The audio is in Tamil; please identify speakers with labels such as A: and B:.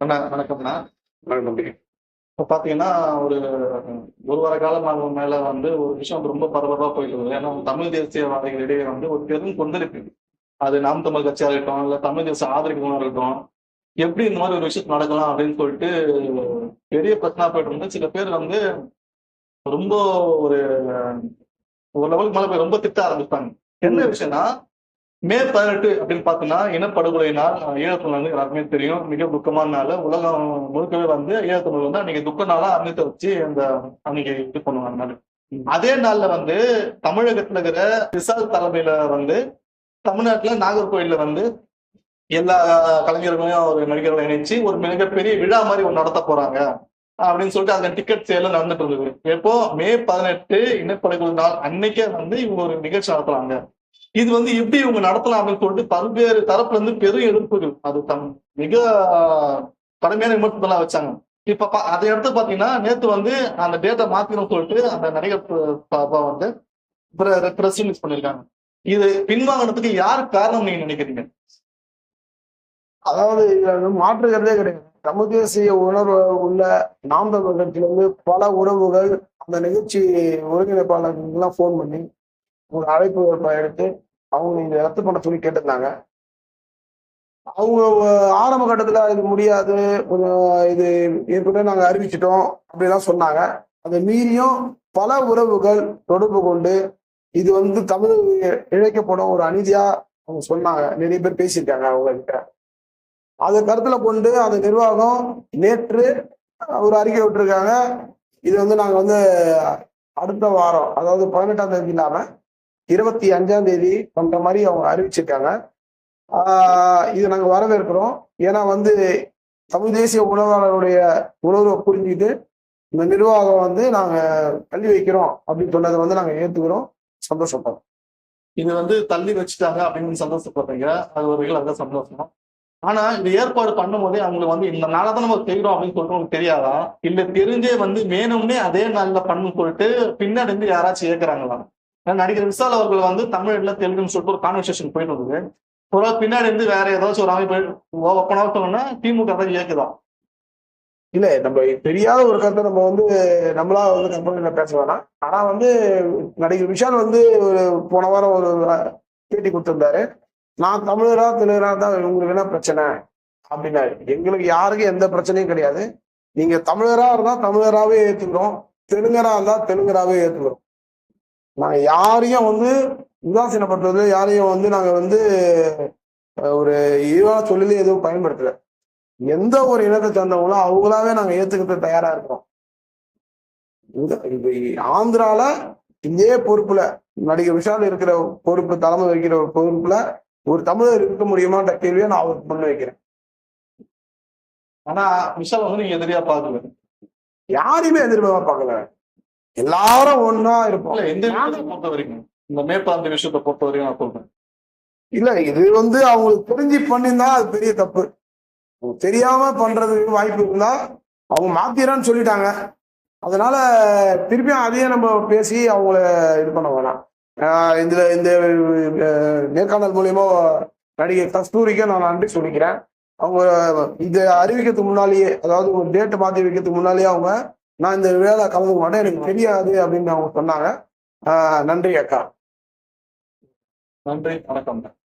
A: அண்ணா வணக்கம்ண்ணா. இப்போ பார்த்தீங்கன்னா ஒரு ஒரு வார காலமாக மேல வந்து ஒரு விஷயம் ரொம்ப பரபரப்பாக போயிட்டு இருக்குது ஏன்னா தமிழ் தேசியவாதிகளிடையே வந்து ஒரு பெரும் கொந்தளிப்பு. அது நாம் தமிழ் கட்சியாக இருக்கட்டும் இல்லை தமிழ் தேச ஆதரிக்கணும் இருக்கட்டும் எப்படி இந்த மாதிரி ஒரு விஷயம் நடக்கலாம் அப்படின்னு சொல்லிட்டு பெரிய பிரச்சனை போயிட்டு இருந்து சில பேர் வந்து ரொம்ப ஒரு ஒரு லெவலுக்கு மேலே போய் ரொம்ப திட்ட ஆரம்பித்தாங்க என்ன விஷயம்னா மே பதினெட்டு அப்படின்னு பார்த்தோம்னா இனப்படுகொலை நாள் ஈழத்தமிழ் வந்து எல்லாருக்குமே தெரியும். மிக துக்கமான நாள் உலகம் முழுக்கவே வந்து ஈழத்தமிழ் வந்து அன்னைக்கு துக்க நாளா அன்னைக்கு வச்சு அந்த அன்னைக்கு இது பண்ணுவாங்க அதே நாள்ல வந்து தமிழகத்துல இருக்கிற விசால் தலைமையில வந்து தமிழ்நாட்டுல நாகர்கோயில்ல வந்து எல்லா கலைஞர்களையும் ஒரு நடிகர்களை இணைச்சு ஒரு மிகப்பெரிய விழா மாதிரி ஒன்று நடத்த போறாங்க. அப்படின்னு சொல்லிட்டு அந்த டிக்கெட் சேல நடந்துட்டு இருந்தது. எப்போ? மே பதினெட்டு இனப்படுகொலை நாள் அன்னைக்கே வந்து இவங்க ஒரு நிகழ்ச்சி நடத்துறாங்க. இது வந்து எப்படி இவங்க நடத்தலாம் அப்படின்னு சொல்லிட்டு பல்வேறு தரப்புல இருந்து பெரும் எதிர்ப்புகள் அது தம் மிக கடுமையான விமர்சனத்தெல்லாம் வச்சாங்க. இப்ப அதை எடுத்து பாத்தீங்கன்னா நேத்து வந்து அந்த டேட்டை மாத்திரம் சொல்லிட்டு அந்த நடிகர் பாப்பா வந்து பிரஸ் ரிலீஸ் பண்ணிருக்காங்க. இது பின்வாங்கினதுக்கு யார் காரணம் நீங்க நினைக்கிறீங்க?
B: அதாவது மாற்றுகிறதே கிடையாது. தமிழ் தேசிய உணர்வு உள்ள நாம் தமிழர் கட்சியில இருந்து பல உறவுகள் அந்த நிகழ்ச்சி ஒருங்கிணைப்பாளர்கள்லாம் ஃபோன் பண்ணி ஒரு அழைப்பு எடுத்து அவங்க இதை ரத்து பண்ண சொல்லி கேட்டிருந்தாங்க. அவங்க ஆரம்ப கட்டத்துல இது முடியாது கொஞ்சம் இது ஏற்கனவே நாங்க அறிவிச்சிட்டோம் அப்படிலாம் சொன்னாங்க. அதை மீறியும் பல உறவுகள் தொடர்பு கொண்டு இது வந்து தமிழ் இழைக்கப்படும் ஒரு அநீதியா அவங்க சொன்னாங்க. நிறைய பேர் பேசியிருக்காங்க அவங்க கிட்ட அதை கருத்துல கொண்டு அந்த நிர்வாகம் நேற்று ஒரு அறிக்கை விட்டுருக்காங்க. இது வந்து நாங்க வந்து அடுத்த வாரம் அதாவது பதினெட்டாம் தேதி இல்லாம இருபத்தி அஞ்சாம் தேதி பண்ற மாதிரி அவங்க அறிவிச்சிருக்காங்க. இது நாங்க வரவேற்கிறோம். ஏன்னா வந்து தமிழ் தேசிய உணவாளருடைய உணர்வை புரிஞ்சுக்கிட்டு இந்த நிர்வாகம் வந்து நாங்க தள்ளி வைக்கிறோம் அப்படின்னு சொன்னதை வந்து நாங்க ஏத்துக்கிறோம். சந்தோஷப்படுறோம்.
A: இது வந்து தள்ளி வச்சுட்டாங்க அப்படின்னு சந்தோஷப்படுறீங்க. அது ஒரு வகையில் அதுதான் சந்தோஷம். ஆனா இந்த ஏற்பாடு பண்ணும்போதே அவங்களுக்கு வந்து இந்த நாளை தான் நம்ம செய்யறோம் அப்படின்னு சொல்லிட்டு உங்களுக்கு தெரியாதா? இல்ல தெரிஞ்சே வந்து வேணும்னே அதே நாள்ல பண்ணு சொல்லிட்டு பின்னாடி இருந்து யாராச்சும் ஏற்கிறாங்களா நடிகர் விசால் அவர்கள் வந்து தமிழ்ல தெலுங்குன்னு சொல்லிட்டு ஒரு கான்வர்சேஷன் போயிட்டு இருந்தது. ஒரு பின்னாடி இருந்து வேற ஏதாச்சும் ஒரு அமைப்பு ஓப்பனாக சொல்லணும்னா திமுக தான் இயக்குதான்
B: இல்ல நம்ம தெரியாத ஒரு கருத்தை நம்ம வந்து நம்மளா வந்து கம்பெனில பேச வேணாம். ஆனா வந்து நடிகர் விஷால் வந்து ஒரு போன வாரம் ஒரு பேட்டி கொடுத்திருந்தாரு. நான் தமிழரா தெலுங்கரா தான் உங்களுக்கு என்ன பிரச்சனை? அப்படின்னாரு. எங்களுக்கு யாருக்கும் எந்த பிரச்சனையும் கிடையாது. நீங்க தமிழரா இருந்தா தமிழராவே ஏத்துக்கிறோம். தெலுங்கரா இருந்தா தெலுங்கராவே ஏத்துக்கிறோம். நாங்க யாரையும் வந்து உதாசீனப்படுத்துறது யாரையும் வந்து நாங்க வந்து ஒரு இழிவான சொல்லிலே எதுவும் பயன்படுத்தல. எந்த ஒரு இனத்தை சேர்ந்தவங்களும் அவங்களாவே நாங்க ஏத்துக்கிட்டு தயாரா இப்ப ஆந்திரால இதே பொறுப்புல நடிகர் விஷால் இருக்கிற பொறுப்பு தலைமை வைக்கிற பொறுப்புல ஒரு தமிழர் இருக்க முடியுமான்ற கேள்வியை நான் அவருக்கு முன் வைக்கிறேன்.
A: ஆனா விஷால் வந்து நீங்க எதிரியா பாக்கல
B: யாரையுமே எதிர்பார்க்க பார்க்கல. எல்லாரும் ஒண்ணா இருப்போம்.
A: எந்த பொறுத்த வரைக்கும் இந்த மேற்பார்ந்த விஷயத்தை பொறுத்த வரைக்கும் நான் சொல்றேன்.
B: இல்ல இது வந்து அவங்களுக்கு தெரிஞ்சு பண்ணியிருந்தா அது பெரிய தப்பு. தெரியாம பண்றதுக்கு வாய்ப்பு இருந்தா அவங்க மாத்திரான்னு சொல்லிட்டாங்க. அதனால திருப்பியும் அதையே நம்ம பேசி அவங்கள இது பண்ண வேணாம். இதுல இந்த நேர்காணல் மூலியமா நடிகை கஸ்தூரிக்கு நான் நன்றி சொல்லிக்கிறேன். அவங்க இதை அறிவிக்கிறதுக்கு முன்னாலேயே அதாவது ஒரு டேட் மாத்தி வைக்கிறதுக்கு முன்னாலேயே அவங்க நான் இந்த வேலை கலந்துக்க மாட்டேன். எனக்கு தெரியாது அப்படின்னு அவங்க சொன்னாங்க. ஆஹ் நன்றி அக்கா.
A: நன்றி வணக்கம்.